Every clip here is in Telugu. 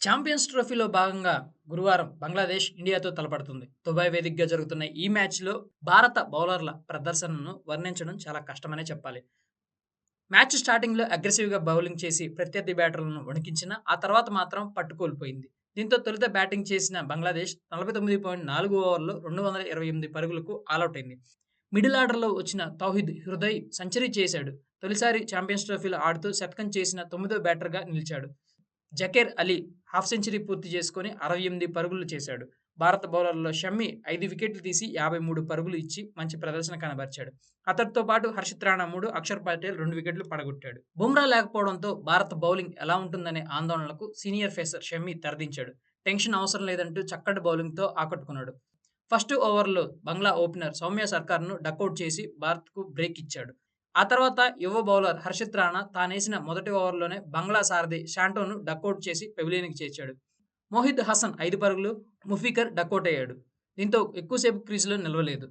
ఛాంపియన్స్ ట్రోఫీలో భాగంగా గురువారం బంగ్లాదేశ్ ఇండియాతో తలపడుతుంది. దుబాయ్ వేదికగా జరుగుతున్న ఈ మ్యాచ్లో భారత బౌలర్ల ప్రదర్శనను వర్ణించడం చాలా కష్టమనే చెప్పాలి. మ్యాచ్ స్టార్టింగ్లో అగ్రెసివ్గా బౌలింగ్ చేసి ప్రత్యర్థి బ్యాటర్లను వణికించిన ఆ తర్వాత మాత్రం పట్టుకోల్పోయింది. దీంతో తొలుత బ్యాటింగ్ చేసిన బంగ్లాదేశ్ నలభై తొమ్మిది పాయింట్ నాలుగు ఓవర్లో రెండు వందల ఇరవై ఎనిమిది పరుగులకు ఆల్అౌట్ అయింది మిడిల్ ఆర్డర్లో వచ్చిన తౌహిద్ హృదయ్ సెంచరీ చేశాడు. తొలిసారి ఛాంపియన్స్ ట్రోఫీలో ఆడుతూ శతకం చేసిన తొమ్మిదో బ్యాటర్గా నిలిచాడు. జకేర్ అలీ హాఫ్ సెంచరీ పూర్తి చేసుకుని అరవై ఎనిమిది పరుగులు చేశాడు. భారత బౌలర్లో షమ్మి ఐదు వికెట్లు తీసి యాభై మూడు పరుగులు ఇచ్చి మంచి ప్రదర్శన కనబరిచాడు. అతడితో పాటు హర్షిత్ రాణా మూడు అక్షర్ పటేల్ రెండు వికెట్లు పడగొట్టాడు. బుమ్రా లేకపోవడంతో భారత బౌలింగ్ ఎలా ఉంటుందనే ఆందోళనలకు సీనియర్ ఫేసర్ షమ్మి తరదించాడు. టెన్షన్ అవసరం లేదంటూ చక్కటి బౌలింగ్తో ఆకట్టుకున్నాడు. ఫస్ట్ ఓవర్లో బంగ్లా ఓపెనర్ సౌమ్య సర్కార్ను డకౌట్ చేసి భారత్కు బ్రేక్ ఇచ్చాడు. ఆ తర్వాత యువ బౌలర్ హర్షిత్ రాణా తానేసిన మొదటి ఓవర్లోనే బంగ్లా సారథి షాంటోను డకౌట్ చేసి పెవిలియన్కి చేర్చాడు. మోహిద్ హసన్ ఐదు పరుగులు ముఫికర్ డకౌట్ అయ్యాడు. దీంతో ఎక్కువసేపు క్రీజులో నిలవలేదు.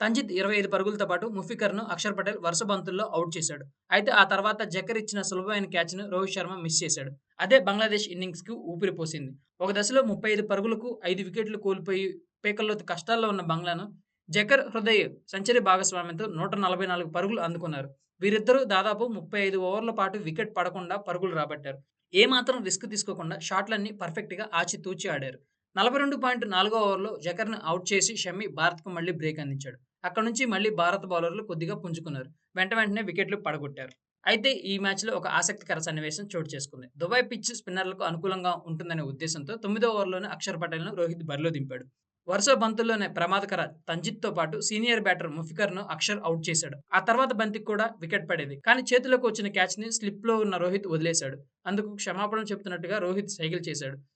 తంజిత్ ఇరవై ఐదు పరుగులతో పాటు ముఫికర్ను అక్షర్ పటేల్ వరుస బంతుల్లో అవుట్ చేశాడు. అయితే ఆ తర్వాత జకర్ ఇచ్చిన సులభమైన క్యాచ్ను రోహిత్ శర్మ మిస్ చేశాడు. అదే బంగ్లాదేశ్ ఇన్నింగ్స్కు ఊపిరిపోసింది ఒక దశలో ముప్పై ఐదు పరుగులకు ఐదు వికెట్లు కోల్పోయి పేకల్లో కష్టాల్లో ఉన్న బంగ్లాను జకర్ హృదయ్ సెంచరీ భాగస్వామ్యంతో నూట నలభై నాలుగు పరుగులు అందుకున్నారు. వీరిద్దరూ దాదాపు ముప్పై ఐదు ఓవర్ల పాటు వికెట్ పడకుండా పరుగులు రాబట్టారు. ఏమాత్రం రిస్క్ తీసుకోకుండా షాట్లన్నీ పర్ఫెక్ట్గా ఆచితూచి ఆడారు. నలభై రెండు పాయింట్ నాలుగో ఓవర్లో జకర్ను అవుట్ చేసి షమ్మి భారత్కు మళ్ళీ బ్రేక్ అందించాడు. అక్కడ నుంచి మళ్ళీ భారత బౌలర్లు కొద్దిగా పుంజుకున్నారు. వెంట వెంటనే వికెట్లు పడగొట్టారు. అయితే ఈ మ్యాచ్లో ఒక ఆసక్తికర సన్నివేశం చోటు చేసుకుంది. దుబాయ్ పిచ్ స్పిన్నర్లకు అనుకూలంగా ఉంటుందనే ఉద్దేశంతో తొమ్మిదో ఓవర్లోనే అక్షర్ పటేల్ను రోహిత్ బరిలో దింపాడు. వరుస బంతుల్లోనే ప్రమాదకర తంజిత్తో పాటు సీనియర్ బ్యాటర్ ముఫికర్ను అక్షర్ అవుట్ చేశాడు. ఆ తర్వాత బంతికి కూడా వికెట్ పడేది కానీ చేతిలోకి వచ్చిన క్యాచ్ని స్లిప్లో ఉన్న రోహిత్ వదిలేశాడు. అందుకు క్షమాపణ చెప్తున్నట్టుగా రోహిత్ సైకిల్ చేశాడు.